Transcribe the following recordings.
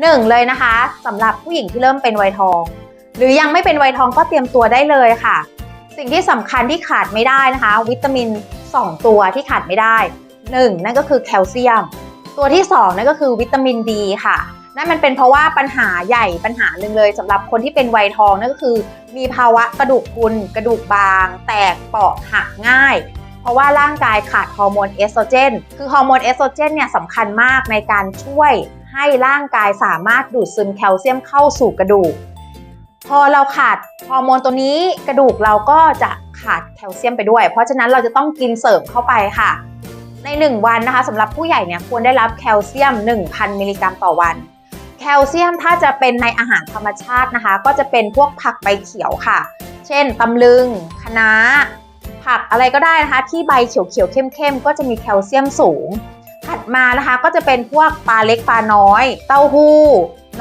หนึ่งเลยนะคะสำหรับผู้หญิงที่เริ่มเป็นวัยทอง หรือยังไม่เป็นวัยทองก็เตรียมตัวได้เลยค่ะ สิ่งที่สำคัญที่ขาดไม่ได้นะคะ วิตามิน 2 ตัวที่ขาดไม่ได้ 1. นั่นก็คือแคลเซียม ตัวที่ 2 นั่นก็คือวิตามินดีค่ะนั่นมันเป็นเพราะว่าปัญหาใหญ่ปัญหาหนึ่งเลยสำหรับคนที่เป็นวัยทองนั่นก็คือ มีภาวะกระดูกพุนกระดูกบาง แตกเปราะหักง่าย เพราะว่าร่างกายขาดฮอร์โมนเอสโตรเจนคือฮอร์โมนเอสโตรเจนเนี่ยสำคัญมากในการช่วย ให้ร่างกายสามารถดูดซึมแคลเซียมเข้าสู่กระดูก พอเราขาดฮอร์โมนตัวนี้กระดูกเราก็จะขาดแคลเซียมไปด้วย เพราะฉะนั้นเราจะต้องกินเสริมเข้าไปค่ะ ใน 1 วันนะคะสำหรับผู้ใหญ่เนี่ยควรได้รับแคลเซียม 1,000 มิลลิกรัมต่อวัน แคลเซียมถ้าจะเป็นในอาหารธรรมชาตินะคะ ก็จะเป็นพวกผักใบเขียวค่ะ เช่นตำลึงคะน้าผักอะไรก็ได้นะคะ ที่ใบเขียวๆเข้มๆก็จะมีแคลเซียมสูง มานะคะ ก็จะเป็นพวกปลาเล็กปลาน้อย เต้าหู้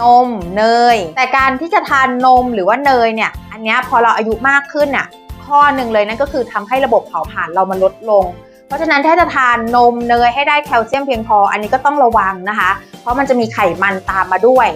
นม เนย แต่การที่จะทานนมหรือว่าเนยเนี่ย อันนี้พอเราอายุมากขึ้นน่ะข้อหนึ่งเลยนั่นก็คือทำให้ระบบเผาผลาญเรามันลดลง เพราะฉะนั้นถ้าจะทานนมเนยให้ได้แคลเซียมเพียงพอ อันนี้ก็ต้องระวังนะคะ เพราะมันจะมีไขมันตามมาด้วย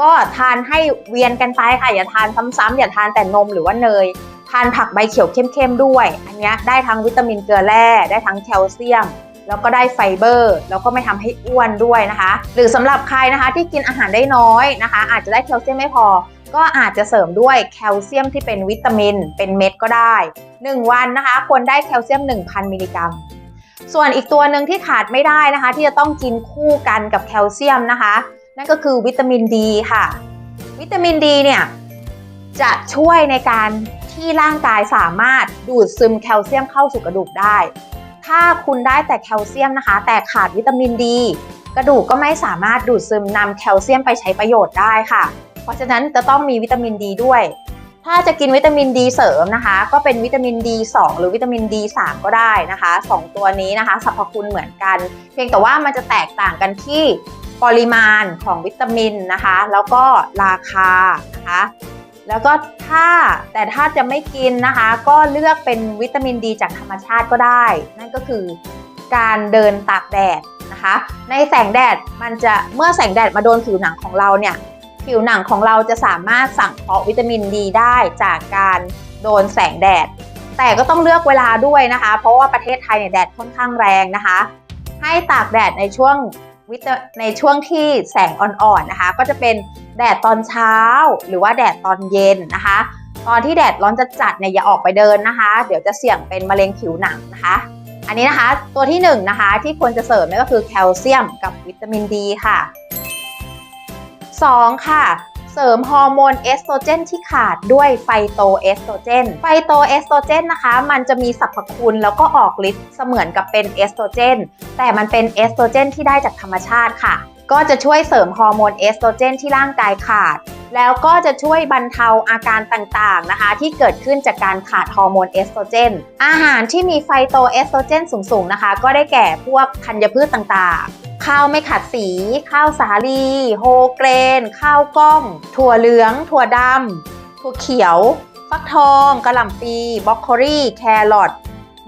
ก็ทานให้เวียนกันไปค่ะอย่าทานซ้ำๆอย่าทานแต่นมหรือว่าเนย ทานผักใบเขียวเข้มๆด้วย อันนี้ได้ทั้งวิตามินเกลือแร่ได้ทั้งแคลเซียม แล้วก็ได้ไฟเบอร์แล้วก็ไม่ทำให้อ้วนด้วยนะคะ หรือสำหรับใครนะคะที่กินอาหารได้น้อยนะคะ อาจจะได้แคลเซียมไม่พอ ก็อาจจะเสริมด้วยแคลเซียมที่เป็นวิตามิน เป็นเม็ดก็ได้ 1 วันนะคะควรได้แคลเซียม 1,000 มิลลิกรัมส่วนอีกตัวหนึ่งที่ขาดไม่ได้นะคะ ที่จะต้องกินคู่กันกับแคลเซียมนะคะ นั่นก็คือวิตามินดีค่ะ วิตามินดีเนี่ยจะช่วยในการที่ร่างกายสามารถดูดซึมแคลเซียมเข้าสู่กระดูกได้ ถ้าคุณได้แต่แคลเซียมนะคะ แต่ขาดวิตามินดี กระดูกก็ไม่สามารถดูดซึมนำแคลเซียมไปใช้ประโยชน์ได้ค่ะ เพราะฉะนั้นจะต้องมีวิตามินดีด้วย ถ้าจะกินวิตามินดีเสริมนะคะ ก็เป็นวิตามิน D2 หรือวิตามิน D3 ก็ได้นะคะสองตัวนี้นะคะสรรพคุณเหมือนกัน เพียงแต่ว่ามันจะแตกต่างกันที่ปริมาณของวิตามินนะคะ แล้วก็ราคานะคะ แล้วก็ถ้าแต่ถ้าจะไม่กินนะคะ ก็เลือกเป็นวิตามินดีจากธรรมชาติก็ได้ นั่นก็คือการเดินตากแดดนะคะ ในแสงแดดมันจะเมื่อแสงแดดมาโดนผิวหนังของเราเนี่ยผิวหนังของเราจะสามารถสั่งเพาะวิตามินดีได้จากการโดนแสงแดด แต่ก็ต้องเลือกเวลาด้วยนะคะ เพราะว่าประเทศไทยเนี่ยแดดค่อนข้างแรงนะคะ ให้ตากแดดในช่วง วิตในช่วงที่แสงอ่อนๆนะคะ ก็จะเป็นแดดตอนเช้า หรือว่าแดดตอนเย็นนะคะ ตอนที่แดดร้อนจะจัดเนี่ยอย่าออกไปเดินนะคะ เดี๋ยวจะเสี่ยงเป็นมะเร็งผิวหนังนะคะ อันนี้นะคะตัวที่1นงนะคะที่ควรจะเสริมนั่นก็คือแคลเซียมกับวิตามินดีค่ะ 2. ค่ะ เสริมฮอร์โมนเอสโตรเจนที่ขาดด้วยไฟโตเอสโตรเจน ไฟโตเอสโตรเจนนะคะ มันจะมีสรรพคุณแล้วก็ออกฤทธิ์เสมือนกับเป็นเอสโตรเจน แต่มันเป็นเอสโตรเจนที่ได้จากธรรมชาติค่ะ ก็จะช่วยเสริมฮอร์โมนเอสโตรเจนที่ร่างกายขาด แล้วก็จะช่วยบรรเทาอาการต่างๆนะคะ ที่เกิดขึ้นจากการขาดฮอร์โมนเอสโตรเจน อาหารที่มีไฟโตเอสโตรเจนสูงๆนะคะ ก็ได้แก่พวกธัญพืชต่างๆ ข้าวไม่ขัดสี ข้าวสาลี โฮเกรน ข้าวกล้อง ถั่วเหลือง ถั่วดำถั่วเขียว ฟักทองกระหล่ำปีบรอกโคลีแครอท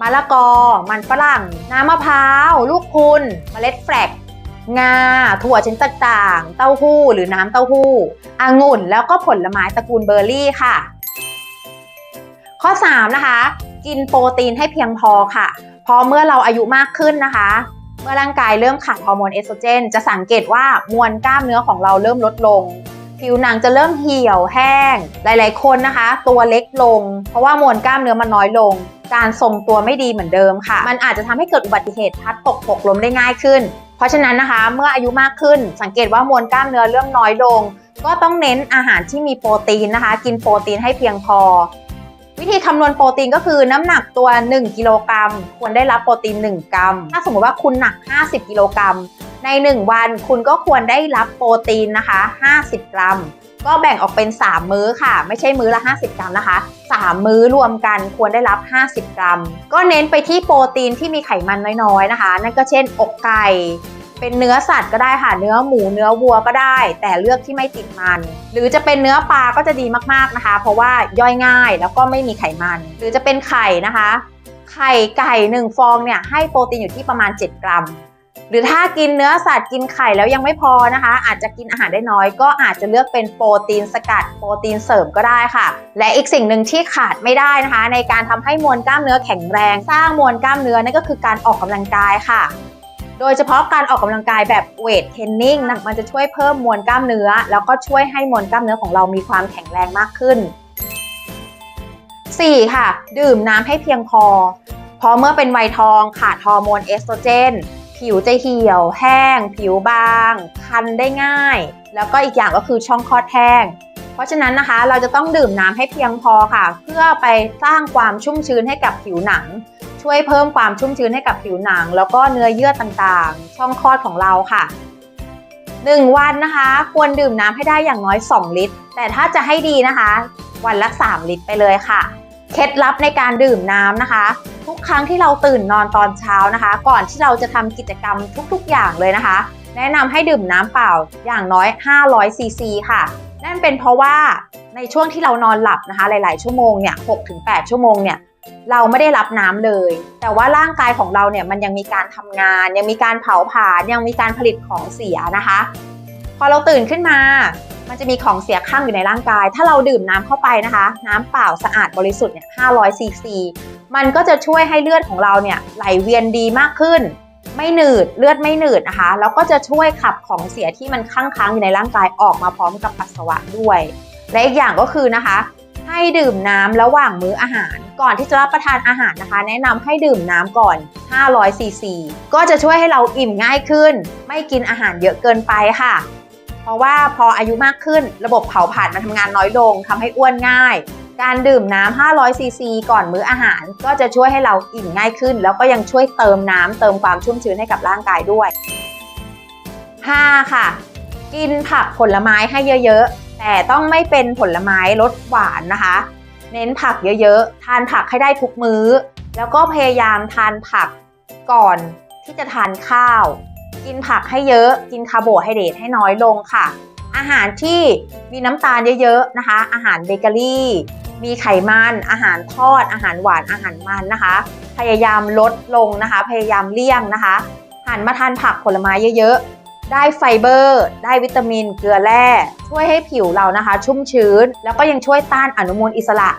มะละกอ มันฝรั่ง น้ำมะพร้าว ลูกพุนเมล็ดแฟลกงา ถั่วชนิดต่างๆ เต้าหู้หรือน้ำเต้าหู้องุ่น แล้วก็ผลไม้ตระกูลเบอร์รี่ค่ะ ข้อ 3 นะคะ กินโปรตีนให้เพียงพอค่ะ พอเมื่อเราอายุมากขึ้นนะคะ เมื่อร่างกายเริ่มขาดฮอร์โมนเอสโตรเจน จะสังเกตว่ามวลกล้ามเนื้อของเราเริ่มลดลง ผิวหนังจะเริ่มเหี่ยวแห้ง หลาย ๆ คนนะคะ ตัวเล็กลง เพราะว่ามวลกล้ามเนื้อมันน้อยลง การทรงตัวไม่ดีเหมือนเดิมค่ะ มันอาจจะทำให้เกิดอุบัติเหตุพัดตกหกล้มได้ง่ายขึ้น เพราะฉะนั้นนะคะ เมื่ออายุมากขึ้น สังเกตว่ามวลกล้ามเนื้อเริ่มน้อยลง ก็ต้องเน้นอาหารที่มีโปรตีนนะคะ กินโปรตีนให้เพียงพอ วิธีคำนวณโปรตีนก็คือน้ำหนักตัว 1 กิโลกรัม ควรได้รับโปรตีน 1 กรัม ถ้าสมมติว่าคุณหนัก 50 กิโลกรัม ใน 1 วันคุณก็ควรได้รับโปรตีนนะคะ 50 กรัม ก็แบ่งออกเป็น 3 มื้อค่ะ ไม่ใช่มื้อละ 50 กรัมนะคะ 3 มื้อรวมกันควรได้รับ 50 กรัม ก็เน้นไปที่โปรตีนที่มีไขมันน้อยๆนะคะ นั่นก็เช่น อกไก่ เป็นเนื้อสัตว์ก็ได้ค่ะ เนื้อหมูเนื้อวัวก็ได้ แต่เลือกที่ไม่ติดมัน หรือจะเป็นเนื้อปลาก็จะดีมากๆนะคะ เพราะว่าย่อยง่ายแล้วก็ไม่มีไขมัน หรือจะเป็นไข่นะคะ ไข่ไก่หนึ่งฟองเนี่ยให้โปรตีนอยู่ที่ประมาณ 7 กรัม หรือถ้ากินเนื้อสัตว์กินไข่แล้วยังไม่พอนะคะ อาจจะกินอาหารได้น้อย ก็อาจจะเลือกเป็นโปรตีนสกัดโปรตีนเสริมก็ได้ค่ะ และอีกสิ่งหนึ่งที่ขาดไม่ได้นะคะ ในการทำให้มวลกล้ามเนื้อแข็งแรง สร้างมวลกล้ามเนื้อนั่นก็คือการออกกำลังกายค่ะ โดยเฉพาะการออกกำลังกายแบบเวทเทรนนิ่งนะมันจะช่วยเพิ่มมวลกล้ามเนื้อ แล้วก็ช่วยให้มวลกล้ามเนื้อของเรามีความแข็งแรงมากขึ้น 4. ค่ะ ดื่มน้ำให้เพียงพอ เพราะเมื่อเป็นวัยทองขาดฮอร์โมนเอสโตรเจน ผิวจะเหี่ยว แห้ง ผิวบาง คันได้ง่าย แล้วก็อีกอย่างก็คือช่องคลอดแห้ง เพราะฉะนั้นนะคะ เราจะต้องดื่มน้ำให้เพียงพอค่ะ เพื่อไปสร้างความชุ่มชื้นให้กับผิวหนัง ช่วยเพิ่มความชุ่มชื้นให้กับผิวหนัง แล้วก็เนื้อเยื่อต่างๆ ช่องคลอดของเราค่ะ 1 วันนะคะ ควรดื่มน้ำให้ได้อย่างน้อย 2 ลิตร แต่ถ้าจะให้ดีนะคะ วันละ 3 ลิตรไปเลยค่ะ เคล็ดลับในการดื่มน้ำนะคะ ทุกครั้งที่เราตื่นนอนตอนเช้านะคะ ก่อนที่เราจะทำกิจกรรมทุกๆอย่างเลยนะคะ แนะนำให้ดื่มน้ำเปล่าอย่างน้อย 500ซีซีค่ะนั่นเป็นเพราะว่าในช่วงที่เรานอนหลับนะคะ หลาย ๆ ชั่วโมงเนี่ย6-8 ชั่วโมงเนี่ย เราไม่ได้รับน้ำเลย แต่ว่าร่างกายของเราเนี่ยมันยังมีการทำงาน ยังมีการเผาผลาญยังมีการผลิตของเสียนะคะ พอเราตื่นขึ้นมา มันจะมีของเสียข้างอยู่ในร่างกาย ถ้าเราดื่มน้ำเข้าไปนะคะ น้ำเปล่าสะอาดบริสุทธิ์เนี่ย500ซีซีมันก็จะช่วยให้เลือดของเราเนี่ยไหลเวียนดีมากขึ้น ไม่หนืดเลือดไม่หนืดนะคะแล้วก็จะช่วยขับของเสียที่มันค้างค้างอยู่ในร่างกายออกมาพร้อมกับปัสสาวะด้วย และอีกอย่างก็คือนะคะ ให้ดื่มน้ำระหว่างมื้ออาหาร ก่อนที่จะรับประทานอาหารนะคะ แนะนำให้ดื่มน้ำก่อน 500ซีซีก็จะช่วยให้เราอิ่มง่ายขึ้น ไม่กินอาหารเยอะเกินไปค่ะ เพราะว่าพออายุมากขึ้นระบบเผาผลาญมันทำงานน้อยลงทำให้อ้วนง่ายการดื่มน้ำ 500 ซีซี ก่อนมื้ออาหาร ก็จะช่วยให้เราอิ่มง่ายขึ้น แล้วก็ยังช่วยเติมน้ำเติมความชุ่มชื้นให้กับร่างกายด้วย 5. ค่ะ กินผักผลไม้ให้เยอะๆ แต่ต้องไม่เป็นผลไม้รสหวานนะคะ เน้นผักเยอะๆ ทานผักให้ได้ทุกมื้อ แล้วก็พยายามทานผักก่อนที่จะทานข้าว กินผักให้เยอะ กินคาร์โบไฮเดรตให้น้อยลงค่ะ อาหารที่มีน้ำตาลเยอะๆนะคะ อาหารเบเกอรี่ มีไขมัน อาหารทอด อาหารหวาน อาหารมันนะคะ พยายามลดลงนะคะ พยายามเลี่ยงนะคะหันมาทานผักผลไม้เยอะๆ ได้ไฟเบอร์ ได้วิตามิน เกลือแร่ ช่วยให้ผิวเรานะคะ ชุ่มชื้น แล้วก็ยังช่วยต้านอนุมูลอิสระ